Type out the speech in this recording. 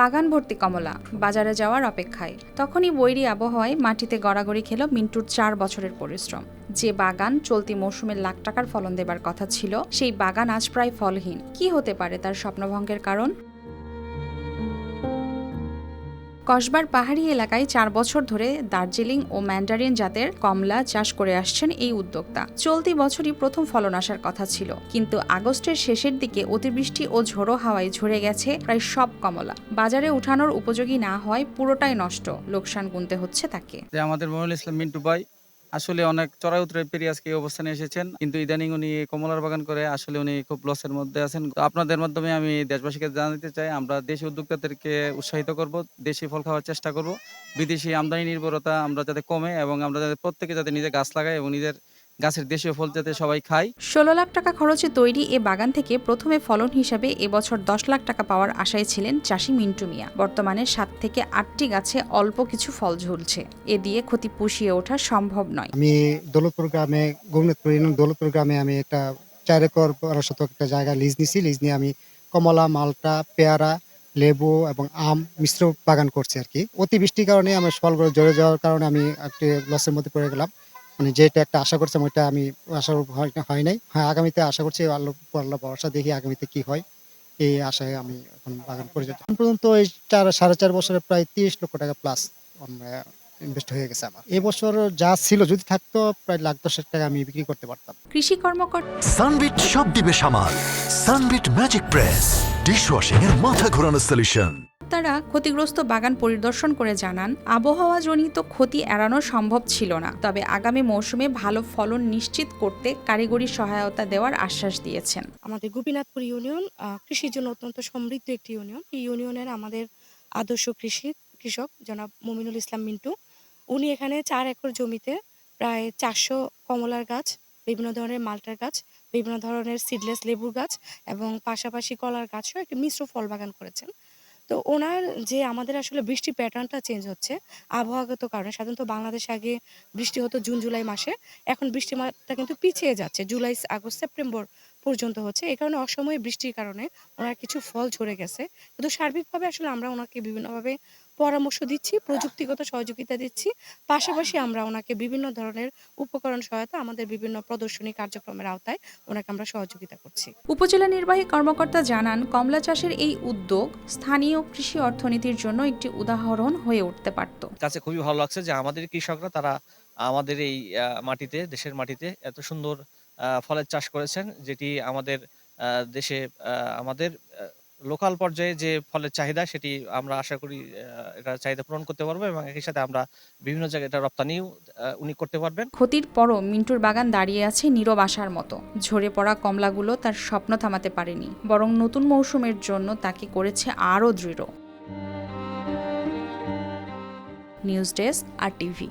বাগান ভর্তি কমলা, বাজারে যাওয়ার অপেক্ষায়। তখনই বৈরী আবহাওয়ায় মাটিতে গড়াগড়ি খেল মিন্টুর চার বছরের পরিশ্রম। যে বাগান চলতি মৌসুমে লাখ টাকার ফলন দেবার কথা ছিল, সেই বাগান আজ প্রায় ফলহীন। কি হতে পারে তার স্বপ্নভঙ্গের কারণ? কসবার পাহাড়ি এলাকায় চার বছর ধরে দার্জিলিং ও ম্যান্ডারিন জাতের কমলা চাষ করে আসছেন এই উদ্যোক্তা। চলতি বছরই প্রথম ফলন আসার কথা ছিল, কিন্তু আগস্টের শেষের দিকে অতিবৃষ্টি ও ঝোড়ো হাওয়ায় ঝরে গেছে প্রায় সব কমলা। বাজারে উঠানোর উপযোগী না হয় পুরোটাই নষ্ট, লোকসান গুনতে হচ্ছে তাকে। আমাদের মনুল ইসলাম মিন্টু ভাই আসলে অনেক চড়াই উতরে পেরিয়ে আজকে এই অবস্থানে এসেছেন। কিন্তু ইদানিং উনি কমলার বাগান করে আসলে উনি খুব লসের মধ্যে আছেন। আপনাদের মাধ্যমে আমি দেশবাসীকে জানাতে চাই, আমরা দেশি উদ্যোক্তাদেরকে উৎসাহিত করব, দেশি ফল খাওয়ার চেষ্টা করব। বিদেশি আমদানি নির্ভরতা আমরা যাতে কমে এবং আমরা যাতে প্রত্যেকে যাতে নিজে গাছ লাগাই এবং নিজের গাছের দেশীয় ফল যাতে সবাই খায়। ষোলো লাখ টাকা খরচে তৈরি এ বাগান থেকে প্রথমে ফলন হিসাবে এবছর দশ লাখ টাকা পাওয়ার আশায় ছিলেন চাষি মিন্টু মিয়া। বর্তমানে সাত থেকে আটটি গাছে অল্প কিছু ফল ঝুলছে। এ দিয়ে ক্ষতি পুষিয়ে ওঠা সম্ভব নয়। আমি দৌলতপুর গ্রামে গোবিন্দপুর দৌলতপুর গ্রামে আমি একটা চার একর বারো শতক একটা জায়গা লিজ নিছি। লিজ নিয়ে আমি কমলা মালটা পেয়ারা লেবু এবং আম মিশ্র বাগান করছি আর কি। অতিবৃষ্টির কারণে আমার ফলগুলো জড়ে যাওয়ার কারণে আমি একটি লসের মধ্যে পড়ে গেলাম। মানে যেটা একটা আশা করছিলাম ওইটা আমি আশা হয় হয় নাই। হ্যাঁ আগামীতে আশা করছি আল্লাহ আল্লাহ ভরসা দেখি আগামীতে কি হয়। এই আশায় আমি এখন বাগান পরিচর্যা এখন পর্যন্ত এই চার সাড়ে চার বছরে প্রায় তিরিশ লক্ষ টাকা প্লাস ইনভেস্ট হয়ে গেছে আমার। এবছর যা ছিল যদি থাকতো প্রায় লাখ দশেক টাকা আমি বিক্রি করতে পারতাম। কৃষি কর্মকর্তা সানবিট সব দিবে সামাল। সানবিট ম্যাজিক প্রেস ডিশওয়াশিং এর মাথা ঘোরানো সলিউশন তারা ক্ষতিগ্রস্ত বাগান পরিদর্শন করে জানান, আবহাওয়াজনিত ক্ষতি এড়ানো সম্ভব ছিল না, তবে আগামী মৌসুমে ভালো ফলন নিশ্চিত করতে কারিগরি সহায়তা দেওয়ার আশ্বাস দিয়েছেন। আমাদের গোপীনাথপুর ইউনিয়ন কৃষির জন্য অত্যন্ত সমৃদ্ধ একটি ইউনিয়ন। এই ইউনিয়নের আমাদের আদর্শ কৃষি কৃষক জনাব মমিনুল ইসলাম মিন্টু। উনি এখানে চার একর জমিতে প্রায় চারশো কমলার গাছ, বিভিন্ন ধরনের মালটার গাছ, বিভিন্ন ধরনের সিডলেস লেবুর গাছ এবং পাশাপাশি কলার গাছও একটি মিশ্র ফল বাগান করেছেন। তো ওনার যে আমাদের আসলে বৃষ্টি প্যাটার্নটা চেঞ্জ হচ্ছে, আবহাওয়াগত কারণে, সাধারণত বাংলাদেশ আগে বৃষ্টি হতো জুন, জুলাই মাসে, এখন বৃষ্টি মাসটা কিন্তু পিছিয়ে যাচ্ছে, জুলাই, আগস্ট, সেপ্টেম্বর পর্যন্ত হচ্ছে। এই কারণে অসময়ে বৃষ্টির কারণে ওনার কিছু ফল ঝরে গেছে। কিন্তু সার্বিকভাবে আসলে আমরা ওনাকে বিভিন্নভাবে পরামর্শ দিচ্ছি প্রযুক্তিগত সহযোগিতা দিচ্ছি। পাশাপাশি আমরা ওনাকে বিভিন্ন ধরনের উপকরণ সহায়তা আমাদের বিভিন্ন প্রদর্শনী কার্যক্রমের আওতায় ওনাকে আমরা সহযোগিতা করছি। উপজেলা নির্বাহী কর্মকর্তা জানান কমলা চাষের এই উদ্যোগ স্থানীয় কৃষি অর্থনীতির জন্য একটি উদাহরণ হয়ে উঠতে পারত। কাছে খুবই ভালো লাগছে যে আমাদের কৃষকরা তারা আমাদের এই আহ, মাটিতে দেশের মাটিতে এত সুন্দর ফলের চাষ করেছেন, যেটি আমাদের দেশে আমাদের লোকাল পর্যায়ে যে ফলের চাহিদা, সেটি আমরা আশা করি এটা চাহিদা পূরণ করতে পারব এবং একই সাথে আমরা বিভিন্ন জায়গায় এটা রপ্তানিও উনি করতে পারবেন। ক্ষতির পরও মিন্টুর বাগান দাঁড়িয়ে আছে নীরব আশার মতো। ঝরে পড়া কমলাগুলো তার স্বপ্ন থামাতে পারেনি, বরং নতুন মৌসুমের জন্য তাকে করেছে আরও দৃঢ়। নিউজ ডেস্ক আর টিভি।